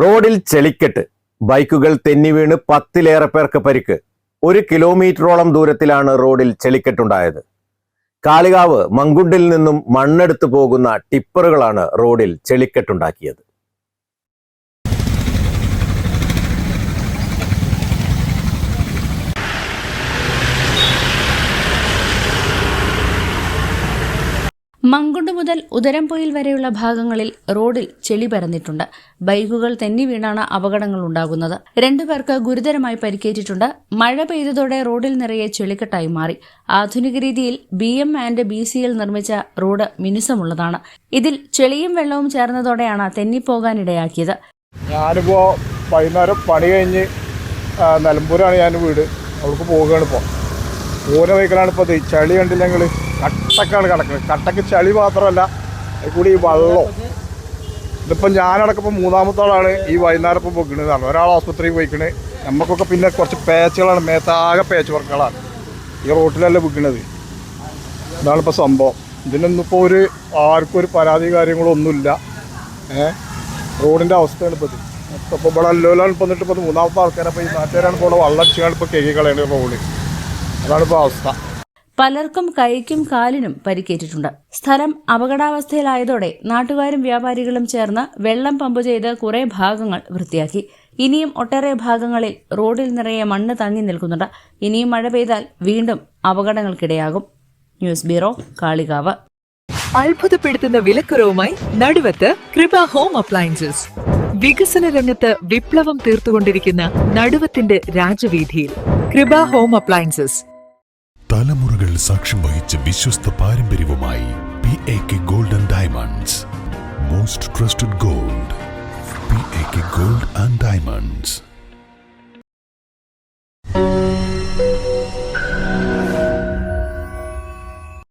റോഡിൽ ചെളിക്കെട്ട്. ബൈക്കുകൾ തെന്നി വീണ് പത്തിലേറെ പേർക്ക് പരിക്ക്. ഒരു കിലോമീറ്ററോളം ദൂരത്തിലാണ് റോഡിൽ ചെളിക്കെട്ടുണ്ടായത്. കാളികാവ് മങ്കുണ്ടിൽ നിന്നും മണ്ണെടുത്തു പോകുന്ന ടിപ്പറുകളാണ് റോഡിൽ ചെളിക്കെട്ടുണ്ടാക്കിയത്. മങ്കുണ്ട് മുതൽ ഉദരംപൊയിൽ വരെയുള്ള ഭാഗങ്ങളിൽ റോഡിൽ ചെളി പരന്നിട്ടുണ്ട്. ബൈക്കുകൾ തെന്നി വീണാണ് അപകടങ്ങൾ ഉണ്ടാകുന്നത്. രണ്ടുപേർക്ക് ഗുരുതരമായി പരിക്കേറ്റിട്ടുണ്ട്. മഴ പെയ്തതോടെ റോഡിൽ നിറയെ ചെളിക്കെട്ടായി മാറി. ആധുനിക രീതിയിൽ B M and B L നിർമ്മിച്ച റോഡ് മിനുസമുള്ളതാണ്. ഇതിൽ ചെളിയും വെള്ളവും ചേർന്നതോടെയാണ് തെന്നിപ്പോകാനിടയാക്കിയത്. ഞാനിപ്പോ വൈകുന്നേരം പണി കഴിഞ്ഞ് നിലമ്പൂരാണ് ഞാൻ വീട്. അവൾക്ക് പോവുകയാണ് ഇപ്പോൾ ഓരോ വൈക്കലാണ് ഇപ്പോൾ ചളി കണ്ടില്ല ഞങ്ങൾ കട്ടക്കാണ് കിടക്കുന്നത് കട്ടക്ക് ചളി മാത്രമല്ല കൂടി ഈ വള്ളം ഇതിപ്പോൾ ഞാനടക്കപ്പോൾ മൂന്നാമത്തോളാണ് ഈ വൈകുന്നേരം ഇപ്പോൾ പൊക്കണത് ഒരാൾ ആസ്പത്രിയിൽ പോയിക്കണ്. നമുക്കൊക്കെ പിന്നെ കുറച്ച് പേച്ചുകളാണ്. മേത്താകെ പേച്ച് വർക്കുകളാണ് ഈ റോട്ടിലല്ല വിൽക്കുന്നത് ഇതാണിപ്പോൾ സംഭവം. ഇതിനൊന്നും ഇപ്പോൾ ഒരു ആർക്കും ഒരു പരാതി കാര്യങ്ങളോ ഒന്നുമില്ല. ഏഹ് റോഡിന്റെ അവസ്ഥയാണ് ഇപ്പോൾ ഇത്. ഇപ്പോൾ ഇവിടെ അല്ലോലാണ് ഇപ്പോൾ എന്നിട്ട് ഇപ്പോൾ മൂന്നാമത്തെ ആൾക്കാരെ ഇപ്പോൾ ഈ നാട്ടുകാരാണ് ഇപ്പോൾ വെള്ളം അടിച്ചാണ് ഇപ്പോൾ കേൾക്കി കളയുന്നത് റോഡ്. അതാണ് അവസ്ഥ. പലർക്കും കൈക്കും കാലിനും പരിക്കേറ്റിട്ടുണ്ട്. സ്ഥലം അപകടാവസ്ഥയിലായതോടെ നാട്ടുകാരും വ്യാപാരികളും ചേർന്ന് വെള്ളം പമ്പ് ചെയ്ത് കുറെ ഭാഗങ്ങൾ വൃത്തിയാക്കി. ഇനിയും ഒട്ടേറെ ഭാഗങ്ങളിൽ റോഡിൽ നിറയെ മണ്ണ് തങ്ങി നിൽക്കുന്നുണ്ട്. ഇനിയും മഴ പെയ്താൽ വീണ്ടും അപകടങ്ങൾക്കിടയാകും. News bureau Kalikavu. അത്ഭുതപ്പെടുത്തുന്ന വിലക്കുറവുമായി നടുവത്ത് കൃപ ഹോം അപ്ലയൻസസ്. വികസന രംഗത്ത് വിപ്ലവം തീർത്തുകൊണ്ടിരിക്കുന്ന നടുവത്തിന്റെ രാജവീതിയിൽ കൃപ ഹോം അപ്ലയൻസസ്. തലമുറകൾ സാക്ഷ്യം വഹിച്ച വിശ്വസ്ത പാരമ്പര്യവുമായി P A K golden diamonds most trusted gold